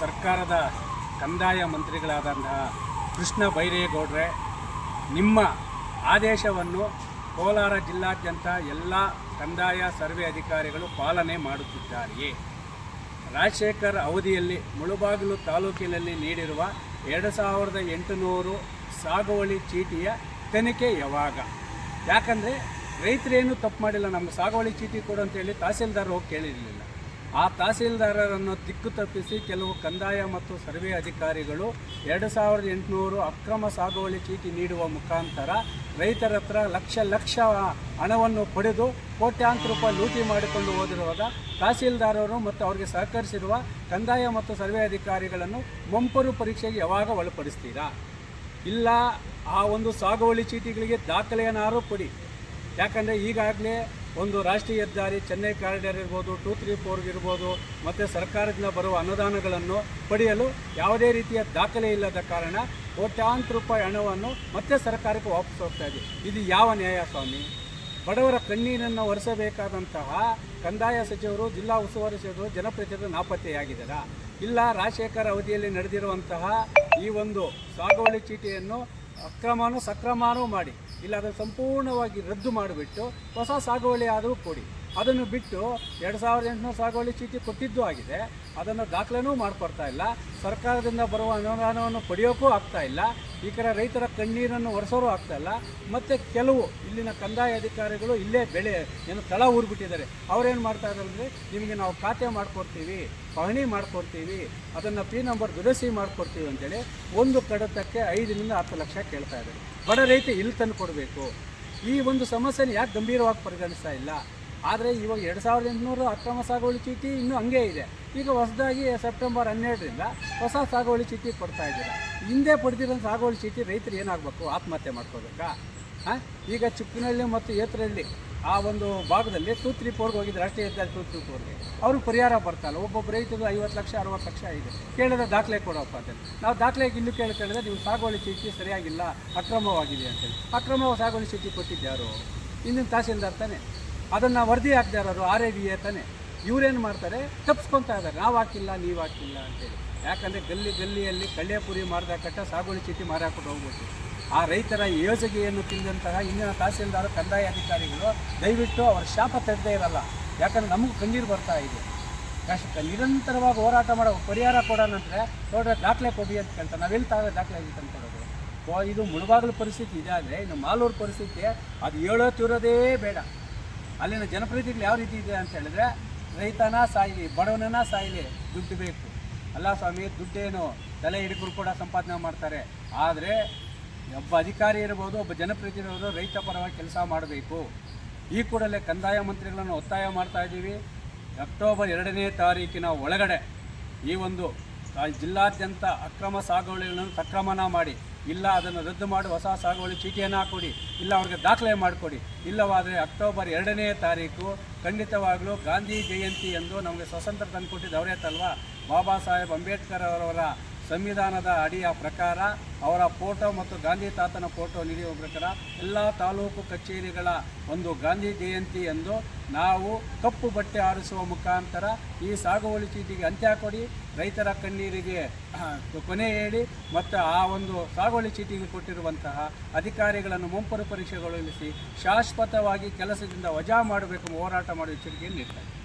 ಸರ್ಕಾರದ ಕಂದಾಯ ಮಂತ್ರಿಗಳಾದಂತಹ ಕೃಷ್ಣ ಬೈರೇಗೌಡ್ರೆ, ನಿಮ್ಮ ಆದೇಶವನ್ನು ಕೋಲಾರ ಜಿಲ್ಲಾದ್ಯಂತ ಎಲ್ಲ ಕಂದಾಯ ಸರ್ವೆ ಅಧಿಕಾರಿಗಳು ಪಾಲನೆ ಮಾಡುತ್ತಿದ್ದಾರೆಯೇ? ರಾಜಶೇಖರ್ ಅವಧಿಯಲ್ಲಿ ಮುಳುಬಾಗಿಲು ತಾಲೂಕಿನಲ್ಲಿ ನೀಡಿರುವ ಎರಡು ಸಾವಿರದ ಎಂಟುನೂರು ಸಾಗುವಳಿ ಚೀಟಿಯ ತನಿಖೆ ಯಾವಾಗ? ಯಾಕಂದರೆ ರೈತರೇನು ತಪ್ಪು ಮಾಡಿಲ್ಲ, ನಮ್ಮ ಸಾಗುವಳಿ ಚೀಟಿ ಕೊಡು ಅಂತೇಳಿ ತಹಸೀಲ್ದಾರ್ ಹೋಗಿ ಕೇಳಿರಲಿಲ್ಲ. ಆ ತಹಸೀಲ್ದಾರರನ್ನು ದಿಕ್ಕು ತಪ್ಪಿಸಿ ಕೆಲವು ಕಂದಾಯ ಮತ್ತು ಸರ್ವೆ ಅಧಿಕಾರಿಗಳು ಎರಡು ಸಾವಿರದ ಎಂಟುನೂರು ಅಕ್ರಮ ಸಾಗುವಳಿ ಚೀಟಿ ನೀಡುವ ಮುಖಾಂತರ ರೈತರ ಹತ್ರ ಲಕ್ಷ ಲಕ್ಷ ಹಣವನ್ನು ಪಡೆದು ಕೋಟ್ಯಾಂತರ ರೂಪಾಯಿ ಲೂಟಿ ಮಾಡಿಕೊಂಡು ಹೋದಿರುವಾಗ ತಹಸೀಲ್ದಾರರು ಮತ್ತು ಅವರಿಗೆ ಸಹಕರಿಸಿರುವ ಕಂದಾಯ ಮತ್ತು ಸರ್ವೆ ಅಧಿಕಾರಿಗಳನ್ನು ಮಂಪರು ಪರೀಕ್ಷೆಗೆ ಯಾವಾಗ ಒಳಪಡಿಸ್ತೀರಾ? ಇಲ್ಲ, ಆ ಒಂದು ಸಾಗುವಳಿ ಚೀಟಿಗಳಿಗೆ ದಾಖಲೆಯನ್ನಾರು ಕೊಡಿ. ಯಾಕಂದರೆ ಈಗಾಗಲೇ ಒಂದು ರಾಷ್ಟ್ರೀಯ ಹೆದ್ದಾರಿ, ಚೆನ್ನೈ ಕಾರಿಡಾರ್ ಇರ್ಬೋದು, ಟೂ ತ್ರೀ ಫೋರ್ಗೆ ಇರ್ಬೋದು, ಮತ್ತು ಸರ್ಕಾರದಿಂದ ಬರುವ ಅನುದಾನಗಳನ್ನು ಪಡೆಯಲು ಯಾವುದೇ ರೀತಿಯ ದಾಖಲೆ ಇಲ್ಲದ ಕಾರಣ ಕೋಟ್ಯಾಂತರ ರೂಪಾಯಿ ಹಣವನ್ನು ಮತ್ತೆ ಸರ್ಕಾರಕ್ಕೆ ವಾಪಸ್ ಹೋಗ್ತಾ ಇದೆ. ಇದು ಯಾವ ನ್ಯಾಯ ಸ್ವಾಮಿ? ಬಡವರ ಕಣ್ಣೀರನ್ನು ಒರೆಸಬೇಕಾದಂತಹ ಕಂದಾಯ ಸಚಿವರು, ಜಿಲ್ಲಾ ಉಸ್ತುವಾರಿ ಸಚಿವರು ಜನಪ್ರತಿನಿಧಿಗಳು ನಾಪತ್ತೆಯಾಗಿದ್ದಾರಾ? ಇಲ್ಲ ರಾಜಶೇಖರ್ ಅವಧಿಯಲ್ಲಿ ನಡೆದಿರುವಂತಹ ಈ ಒಂದು ಸಾಗುವಳಿ ಚೀಟಿಯನ್ನು ಅಕ್ರಮನೂ ಸಕ್ರಮನೂ ಮಾಡಿ ಇಲ್ಲ ಅದನ್ನು ಸಂಪೂರ್ಣವಾಗಿ ರದ್ದು ಮಾಡಿಬಿಟ್ಟು ಹೊಸ ಸಾಗುವಳಿ ಆದರೂ ಕೊಡಿ. ಅದನ್ನು ಬಿಟ್ಟು ಎರಡು ಸಾವಿರದ ಎಂಟುನೂರು ಸಾಗುವಳಿ ಚೀಟಿ ಕೊಟ್ಟಿದ್ದು ಆಗಿದೆ. ಅದನ್ನು ದಾಖಲೆನೂ ಮಾಡಿಕೊಡ್ತಾ ಇಲ್ಲ. ಸರ್ಕಾರದಿಂದ ಬರುವ ಅನುದಾನವನ್ನು ಪಡೆಯೋಕ್ಕೂ ಆಗ್ತಾ ಇಲ್ಲ. ಈ ಕಡೆ ರೈತರ ಕಣ್ಣೀರನ್ನು ಒರೆಸೋರು ಆಗ್ತಾ ಇಲ್ಲ. ಮತ್ತು ಕೆಲವು ಇಲ್ಲಿನ ಕಂದಾಯ ಅಧಿಕಾರಿಗಳು ಇಲ್ಲೇ ಬೆಳೆ, ಏನು ತಳ ಊರ್ಬಿಟ್ಟಿದ್ದಾರೆ. ಅವ್ರೇನು ಮಾಡ್ತಾ ಇದ್ದಾರೆ ಅಂದರೆ, ನಿಮಗೆ ನಾವು ಖಾತೆ ಮಾಡಿಕೊಡ್ತೀವಿ, ಪಹಣಿ ಮಾಡಿಕೊಡ್ತೀವಿ, ಅದನ್ನು ಪಿ ನಂಬರ್ ದುರಸ್ತಿ ಮಾಡಿಕೊಡ್ತೀವಿ ಅಂತೇಳಿ ಒಂದು ಕಡತಕ್ಕೆ ಐದರಿಂದ ಹತ್ತು ಲಕ್ಷ ಕೇಳ್ತಾ ಇದ್ದಾರೆ. ಬಡ ರೈತ ಇಲ್ಲಿ ತಂದು ಕೊಡಬೇಕು. ಈ ಒಂದು ಸಮಸ್ಯೆನ ಯಾಕೆ ಗಂಭೀರವಾಗಿ ಪರಿಗಣಿಸ್ತಾ ಇಲ್ಲ? ಆದರೆ ಇವಾಗ ಎರಡು ಸಾವಿರದ ಎಂಟುನೂರು ಅಕ್ರಮ ಸಾಗುವಳಿ ಚೀಟಿ ಇನ್ನೂ ಹಂಗೆ ಇದೆ. ಈಗ ಹೊಸದಾಗಿ ಸೆಪ್ಟೆಂಬರ್ ಹನ್ನೆರಡರಿಂದ ಹೊಸ ಸಾಗುವಳಿ ಚೀಟಿ ಕೊಡ್ತಾ ಇದ್ದೀರಾ? ಹಿಂದೆ ಪಡೆದಿರೋ ಸಾಗುವಳಿ ಚೀಟಿ ರೈತರು ಏನಾಗಬೇಕು? ಆತ್ಮಹತ್ಯೆ ಮಾಡ್ಕೋಬೇಕಾ? ಹಾಂ? ಈಗ ಚಿಕ್ಕನಹಳ್ಳಿ ಮತ್ತು ಏತರಹಳ್ಳಿ ಆ ಒಂದು ಭಾಗದಲ್ಲಿ ಟೂ ತ್ರೀ ಫೋರ್ಗೆ ಹೋಗಿದ್ದು ರಾಷ್ಟ್ರೀಯ ಹೆದ್ದಾರಿ ಟೂ ತ್ರೀ ಫೋರ್ಗೆ ಅವ್ರಿಗೆ ಪರಿಹಾರ ಬರ್ತಾಯಿಲ್ಲ ಒಬ್ಬೊಬ್ಬ ರೈತರು ಐವತ್ತು ಲಕ್ಷ, ಅರವತ್ತು ಲಕ್ಷ ಇದೆ. ಕೇಳಿದ್ರೆ ದಾಖಲೆ ಕೊಡೋಪ್ಪ ಅಂತೇಳಿ ನಾವು ದಾಖಲೆಗೆ ಇಲ್ಲೂ ಕೇಳಿ ಕೇಳಿದ್ರೆ ನೀವು ಸಾಗುವಳಿ ಚೀಟಿ ಸರಿಯಾಗಿಲ್ಲ, ಅಕ್ರಮವಾಗಿದೆ ಅಂತೇಳಿ ಅಕ್ರಮ ಸಾಗುವಳಿ ಚೀಟಿ ಕೊಟ್ಟಿದ್ಯಾರು ಇಂದಿನ ತಹಸೀಲ್ದಾರ್ ತಾನೆ. ಅದನ್ನು ವರದಿ ಹಾಕ್ತಾ ಇರೋರು ಆರ್ ಎ ವಿ ಎ ತಾನೆ. ಇವ್ರೇನು ಮಾಡ್ತಾರೆ? ತಪ್ಪಿಸ್ಕೊತಾ ಇದ್ದಾರೆ. ನಾವು ಹಾಕಿಲ್ಲ, ನೀವು ಹಾಕಿಲ್ಲ ಅಂತೇಳಿ. ಯಾಕಂದರೆ ಗಲ್ಲಿ ಗಲ್ಲಿಯಲ್ಲಿ ಕಳ್ಳೆಪುರಿ ಮಾರ್ದ ಕಟ್ಟ ಸಾಗುವಳಿ ಚೀಟಿ ಮಾರಾಕೊಂಡು ಹೋಗ್ಬೋದು ಆ ರೈತರ ಯೋಜನೆಯನ್ನು ತಿಂದಂತಹ ಇಂದಿನ ತಹಸೀಲ್ದಾರ, ಕಂದಾಯ ಅಧಿಕಾರಿಗಳು ದಯವಿಟ್ಟು ಅವರ ಶಾಪ ತೆಗೆದೇ ಇರಲ್ಲ. ಯಾಕಂದ್ರೆ ನಮಗೂ ಕಣ್ಣೀರು ಬರ್ತಾ ಇದೆ. ಕಷ್ಟ ನಿರಂತರವಾಗಿ ಹೋರಾಟ ಮಾಡೋ ಪರಿಹಾರ ಕೊಡೋಣ ಅಂದರೆ ನೋಡ್ರೆ ದಾಖಲೆ ಕೊಡಿ ಅಂತ ಕೇಳ್ತಾರೆ. ನಾವೆಲ್ಲಿ ತಾವೇ ದಾಖಲೆ ಅಂತ ಕೊಡೋದು ಇದು ಮುಳುಬಾಗಿಲು ಪರಿಸ್ಥಿತಿ ಇದೆ ಆದರೆ ಇನ್ನು ಮಾಲೂರು ಪರಿಸ್ಥಿತಿ, ಅದು ಹೇಳೋ ತಿರೋದೇ ಬೇಡ. ಅಲ್ಲಿನ ಜನಪ್ರತಿನಿಧಿಗಳು ಯಾವ ರೀತಿ ಇದೆ ಅಂತ ಹೇಳಿದ್ರೆ, ರೈತನ ಸಾಯಿಲಿ, ಬಡವನನ್ನ ಸಾಯಿಲಿ ದುಡ್ಡು ಬೇಕು. ಅಲ್ಲ ಸ್ವಾಮಿ, ದುಡ್ಡೇನು ತಲೆ ಹಿಡಿಗರು ಕೂಡ ಸಂಪಾದನೆ ಮಾಡ್ತಾರೆ. ಆದರೆ, ಒಬ್ಬ ಅಧಿಕಾರಿ ಇರ್ಬೋದು, ಒಬ್ಬ ಜನಪ್ರತಿನಿಧಿ ಇರ್ಬೋದು, ರೈತ ಪರವಾಗಿ ಕೆಲಸ ಮಾಡಬೇಕು. ಈ ಕೂಡಲೇ ಕಂದಾಯ ಮಂತ್ರಿಗಳನ್ನು ಒತ್ತಾಯ ಮಾಡ್ತಾ ಇದ್ದೀವಿ. ಅಕ್ಟೋಬರ್ ಎರಡನೇ ತಾರೀಕಿನ ಒಳಗಡೆ ಈ ಒಂದು ಜಿಲ್ಲಾದ್ಯಂತ ಅಕ್ರಮ ಸಾಗುವಳಿಗಳನ್ನು ಸಕ್ರಮಣ ಮಾಡಿ ಇಲ್ಲ, ಅದನ್ನು ರದ್ದು ಮಾಡಿ ಹೊಸ ಸಾಗುವಳಿ ಚೀಟಿಯನ್ನು ಹಾಕೊಡಿ. ಇಲ್ಲ, ಅವ್ರಿಗೆ ದಾಖಲೆ ಮಾಡಿಕೊಡಿ. ಇಲ್ಲವಾದರೆ ಅಕ್ಟೋಬರ್ ಎರಡನೇ ತಾರೀಕು ಖಂಡಿತವಾಗಲೂ ಗಾಂಧಿ ಜಯಂತಿ ಎಂದು ನಮಗೆ ಸ್ವಾತಂತ್ರ್ಯ ತಂದುಕೊಟ್ಟಿದ್ದು ಅವರೇ ತಲ್ವಾ? ಬಾಬಾ ಸಾಹೇಬ್ ಅಂಬೇಡ್ಕರ್ ಅವರವರ ಸಂವಿಧಾನದ ಅಡಿಯ ಪ್ರಕಾರ ಅವರ ಫೋಟೋ ಮತ್ತು ಗಾಂಧಿ ತಾತನ ಫೋಟೋ ನೀಡುವ ಪ್ರಕಾರ ಎಲ್ಲ ತಾಲೂಕು ಕಚೇರಿಗಳ ಒಂದು ಗಾಂಧಿ ಜಯಂತಿ ಎಂದು ನಾವು ಕಪ್ಪು ಬಟ್ಟೆ ಆರಿಸುವ ಮುಖಾಂತರ ಈ ಸಾಗುವಳಿ ಚೀಟಿಗೆ ಅಂತ್ಯ ಕೊಡಿ. ರೈತರ ಕಣ್ಣೀರಿಗೆ ಕೊನೆ ಹೇಳಿ, ಮತ್ತು ಆ ಒಂದು ಸಾಗುವಳಿ ಚೀಟಿಗೆ ಕೊಟ್ಟಿರುವಂತಹ ಅಧಿಕಾರಿಗಳನ್ನು ಮುಂಪರು ಪರೀಕ್ಷೆಗೊಳಿಸಿ ಶಾಶ್ವತವಾಗಿ ಕೆಲಸದಿಂದ ವಜಾ ಮಾಡಬೇಕು ಹೋರಾಟ ಮಾಡುವ ಎಚ್ಚರಿಕೆಯನ್ನು ನೀಡ್ತಾರೆ.